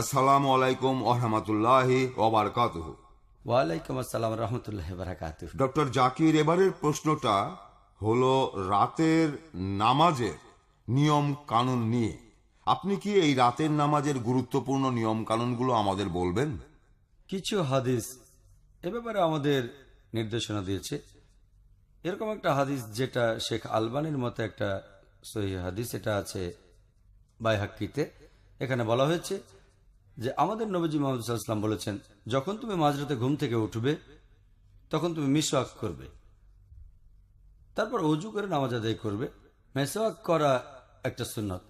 আসসালামু আলাইকুম ওরহামতুল্লাহি ওবরকাতুহ ওয়ালাইকুম আসসালাম রহমতুল্লাহ বারাকাত ডক্টর জাকির এবারের প্রশ্নটা হলো রাতের নামাজের নিয়ম কানুন নিয়ে। আপনি কি এই রাতের নামাজের গুরুত্বপূর্ণ নিয়ম কানুনগুলো আমাদের বলবেন? কিছু হাদিস এ ব্যাপারে আমাদের নির্দেশনা দিয়েছে। এরকম একটা হাদিস যেটা শেখ আলবানির মতো একটা সহি হাদিস এটা আছে বাইহাক্কিতে। এখানে বলা হয়েছে যে আমাদের নবীজি মোহাম্মদ বলেছেন, যখন তুমি মাঝরাতে ঘুম থেকে উঠবে, তখন তুমি মিসওয়াক করবে। তারপর অজু করে নামাজ আদায় করবে। মেসওয়াক করা একটা সুন্নত।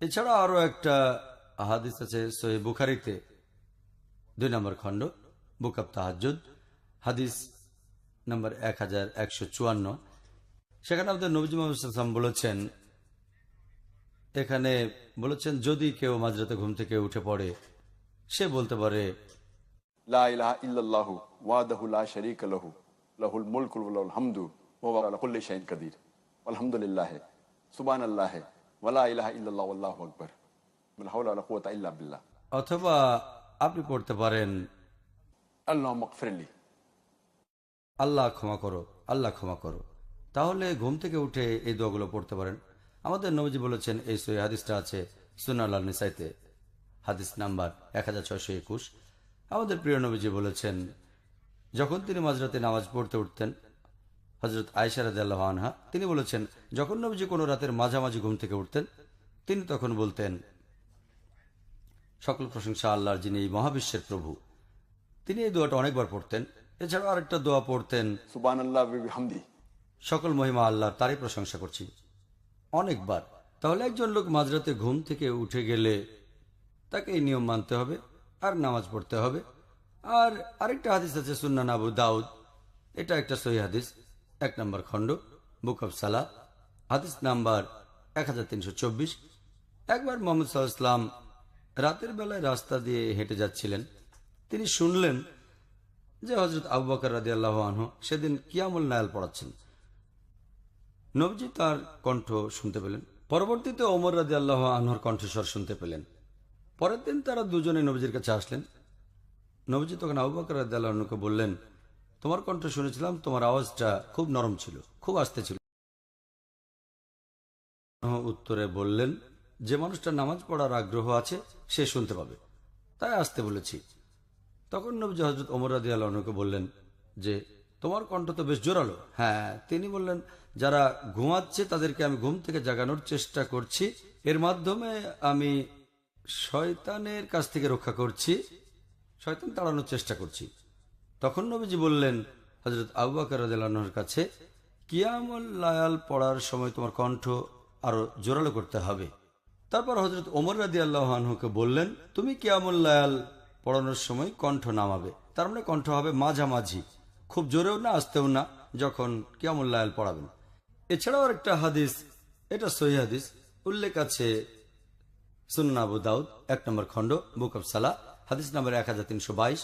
এছাড়া আরও একটা হাদিস আছে সহি বুখারিতে, দুই নম্বর খণ্ড বুক অব তাহাজুদ হাদিস নম্বর এক হাজার একশো চুয়ান্ন। সেখানে আমাদের নবীজ মোহাম্মদ বলেছেন এখানে বলেছেন যদি কেউ মাঝরাতে ঘুম থেকে উঠে পড়ে সে বলতে পারে আলহামদুলিল্লাহ ইল্লাল্লাহু আল্লাহু আকবার। অথবা আপনি পড়তে পারেন ইগফিরলি আল্লাহ ক্ষমা করো আল্লাহ ক্ষমা করো। তাহলে ঘুম থেকে উঠে এই দোয়াগুলো পড়তে পারেন। আমাদের নবীজি বলেছেন এই সই হাদিসটা আছে সুনাল্লাহ নিসাইতে হাদিস নাম্বার এক হাজার ছয়শো একুশ। আমাদের প্রিয় নবীজি বলেছেন যখন তিনি মাঝরাতে নামাজ পড়তে উঠতেন হজরত আয়সারাদ আনহা তিনি বলেছেন যখন নবীজি কোনো রাতের মাঝামাঝি ঘুম থেকে উঠতেন তিনি তখন বলতেন সকল প্রশংসা আল্লাহর যিনি এই মহাবিশ্বের প্রভু। তিনি এই দোয়াটা অনেকবার পড়তেন এছাড়াও আরেকটা দোয়া পড়তেন ওয়া সকল মহিমা আল্লাহর তারই প্রশংসা করছি। অনেকবার। তাহলে একজন লোক মাঝরাতে ঘুম থেকে উঠে গেলে তাকে এই নিয়ম মানতে হবে, আর নামাজ পড়তে হবে। আর আরেকটা হাদিস আছে সুন্নান আবু দাউদ। এটা একটা সহি হাদিস, এক নম্বর খণ্ড, বুক অফ সালা হাদিস নাম্বার এক হাজার তিনশো চব্বিশ। একবার মোহাম্মদ সাল্লাম রাতের বেলায় রাস্তা দিয়ে হেঁটে যাচ্ছিলেন। তিনি শুনলেন যে হজরত আবু বকর রাজি আল্লাহ আনহু সেদিন কিয়ামুল নায়াল পড়াচ্ছেন। নবজি তার কণ্ঠ শুনতে পেলেন। পরবর্তীতে ওমর রাজি আল্লাহ আনহর কণ্ঠস্বর শুনতে পেলেন। পরের দিন তারা দুজনে নবীজির কাছে আসলেন। নবজি তখন আবু রাজি আল্লাহকে বললেন, তোমার কণ্ঠ শুনেছিলাম, তোমার আওয়াজটা খুব নরম ছিল, খুব আস্তে ছিল। উত্তরে বললেন, যে মানুষটা নামাজ পড়ার আগ্রহ আছে, সে শুনতে পাবে। তাই আসতে বলেছি। তখন নবজি হজরত ওমর রাজি আল্লাহকে বললেন যে তোমার কণ্ঠ তো বেশ জোরালো। হ্যাঁ তিনি বললেন, যারা ঘুমাচ্ছে, তাদেরকে আমি ঘুম থেকে জাগানোর চেষ্টা করছি। এর মাধ্যমে আমি শয়তানের কাছ থেকে রক্ষা করছি, শয়তান তাড়ানোর চেষ্টা করছি। তখন নবীজি বললেন হজরত আবু বাকর কাছে, কিয়ামুল লায়াল পড়ার সময় তোমার কণ্ঠ আরও জোরালো করতে হবে। তারপর হজরত ওমর রাদি আল্লাহকে বললেন, তুমি কিয়ামুল লায়াল পড়ানোর সময় কণ্ঠ নামাবে। তার মানে কণ্ঠ হবে মাঝামাঝি। খুব জোরেও না, আসতেও না, যখন কিয়ামুল লায়াল পড়াবেন। এছাড়াও একটা হাদিস, এটা সহি হাদিস, উল্লেখ আছে সুন্নান আবু দাউদ, এক নম্বর খণ্ড, বুক অফ সালা হাদিস নম্বর এক হাজার তিনশো বাইশ,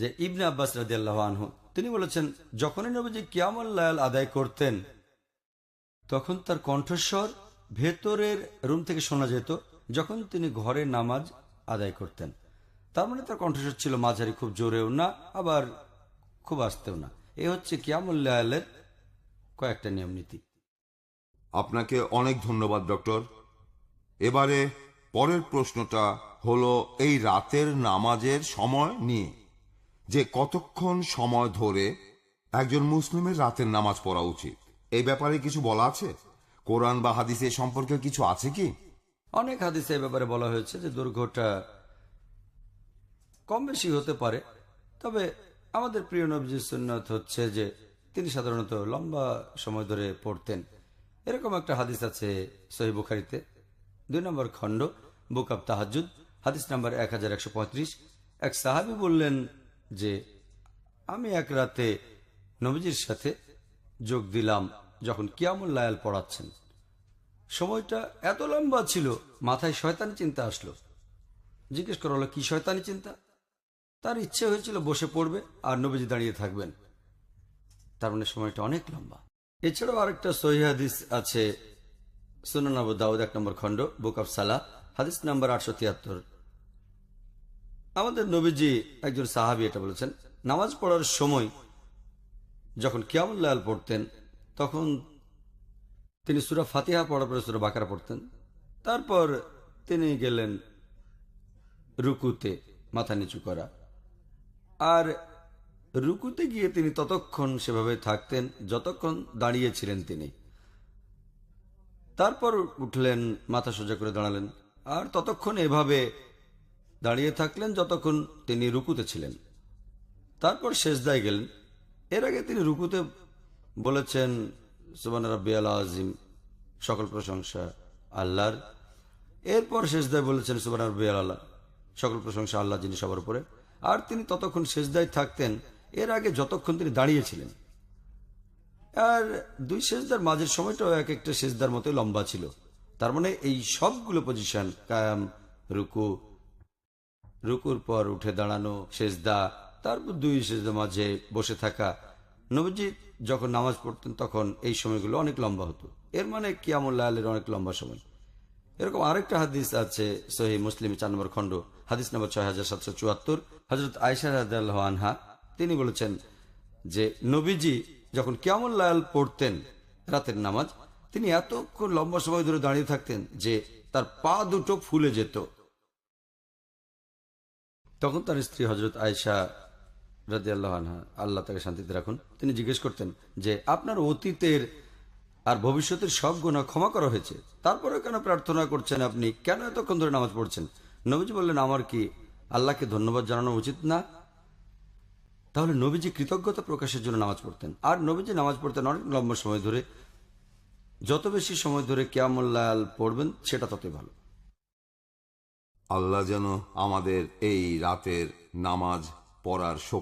যে ইবনে আব্বাস রাজি আনহু, তিনি বলেছেন, যখনই নবীজি কিয়ামুল লায়াল আদায় করতেন, তখন তার কণ্ঠস্বর ভেতরের রুম থেকে শোনা যেত, যখন তিনি ঘরে নামাজ আদায় করতেন। তার মানে তার কণ্ঠস্বর ছিল মাঝারি, খুব জোরেও না, আবার খুব আসতেও না। এ হচ্ছে কিয়ামুল্লায়ালের কয়েকটা নিয়ম নীতি। আপনাকে অনেক ধন্যবাদ ডক্টর। এবারে পরের প্রশ্নটা হলো এই রাতের নামাজের সময় নিয়ে। যে কতক্ষণ সময় ধরে একজন মুসলিমের রাতের নামাজ পড়া উচিত? এই ব্যাপারে কিছু বলা আছে? কোরআন বা হাদিসে সম্পর্কে কিছু আছে কি? অনেক হাদিসে এই ব্যাপারে বলা হয়েছে যে দৈর্ঘ্যটা কম বেশি হতে পারে তবে আমাদের প্রিয় নবজি সুন্নত হচ্ছে যে তিনি সাধারণত লম্বা সময় ধরে পড়তেন। এরকম একটা হাদিস আছে সহি বুখারিতে। দুই নম্বর খণ্ড, বুক অব তাহাজুদ হাদিস নাম্বার এক হাজার একশো পঁয়ত্রিশ। এক সাহাবি বললেন যে, আমি এক রাতে নবজির সাথে যোগ দিলাম যখন কিয়ামুল লায়াল পড়াচ্ছেন। সময়টা এত লম্বা ছিল, মাথায় শয়তানি চিন্তা আসলো। জিজ্ঞেস করা হলো, কি শয়তানি চিন্তা? তার ইচ্ছে হয়েছিল বসে পড়বে আর নবীজি দাঁড়িয়ে থাকবেন। তার মানে সময়টা অনেক লম্বা। এছাড়াও আরেকটা হাদিস আছে, সুনান দাউদ, এক নম্বর খণ্ড, বুক অফ সালা হাদিস নাম্বার আটশো তিয়াত্তর। আমাদের নবীজি একজন সাহাবি এটা বলেছেন, নামাজ পড়ার সময় যখন কিয়ামুল্লাল পড়তেন, তখন তিনি সুরা ফাতিহা পড়ার পরে সুরা বাকারা পড়তেন। তারপর তিনি গেলেন রুকুতে, মাথা নিচু করা। আর রুকুতে গিয়ে তিনি ততক্ষণ সেভাবে থাকতেন, যতক্ষণ দাঁড়িয়েছিলেন তিনি। তারপর উঠলেন, মাথা সোজা করে দাঁড়ালেন, আর ততক্ষণ এভাবে দাঁড়িয়ে থাকলেন যতক্ষণ তিনি রুকুতে ছিলেন। তারপর শেষদায় গেলেন। এর আগে তিনি রুকুতে বলেছেন সুবান রব্বি আল আজিম সকল প্রশংসা আল্লাহর। এরপর শেষদায় বলেছেন সুবান রব্বি আল্লাহ, সকল প্রশংসা আল্লাহ যিনি সবার উপরে। আর তিনি ততক্ষণ শেষদায় থাকতেন। এর আগে যতক্ষণ তিনি দাঁড়িয়েছিলেন। আর দুই সেজদার মাঝের সময়টাও এক একটা সেজদার মতোই লম্বা ছিল। তার মানে এই সবগুলো পজিশন কায়াম, রুকু, রুকুর পর উঠে দাঁড়ানো, সেজদা, তারপর দুই সেজদা মাঝে বসে থাকা। নবীজি যখন নামাজ পড়তেন তখন এই সময়গুলো অনেক লম্বা হতো। এর মানে কিয়ামুল্লাহ আলের অনেক লম্বা সময়। এরকম আরেকটা হাদিস আছে সহি মুসলিম চার নম্বর খণ্ড। হাদিস নম্বর ছয় হাজার সাতশো চুয়াত্তর। হজরত আনহা, তিনি বলেছেন যে, নবীজি যখন কিয়ামুল্লাল পড়তেন, রাতের নামাজ, তিনি এতক্ষণ লম্বা সময় ধরে দাঁড়িয়ে থাকতেন যে, তার পা দুটো ফুলে যেত। তখন তার স্ত্রী হজরত আয়সা রাজি আল্লাহ আনহা, আল্লাহ তাকে শান্তিতে রাখুন, তিনি জিজ্ঞেস করতেন যে, আপনার অতীতের আর ভবিষ্যতের সব গুণা ক্ষমা করা হয়েছে তারপরে কেন প্রার্থনা করছেন আপনি? কেন এতক্ষণ ধরে নামাজ পড়ছেন? নবীজি বললেন, আমার কি আল্লাহকে ধন্যবাদ জানানো উচিত না? তাহলে নবীজি কৃতজ্ঞতা প্রকাশের জন্য নামাজ পড়তেন। আর নবীজি নামাজ পড়তেন অনেক লম্বা সময় ধরে। যত বেশি সময় ধরে কেয়ামুল্লাল পড়বেন, সেটা ততই ভালো। আল্লাহ যেন আমাদের এই রাতের নামাজ পড়ার শক্তি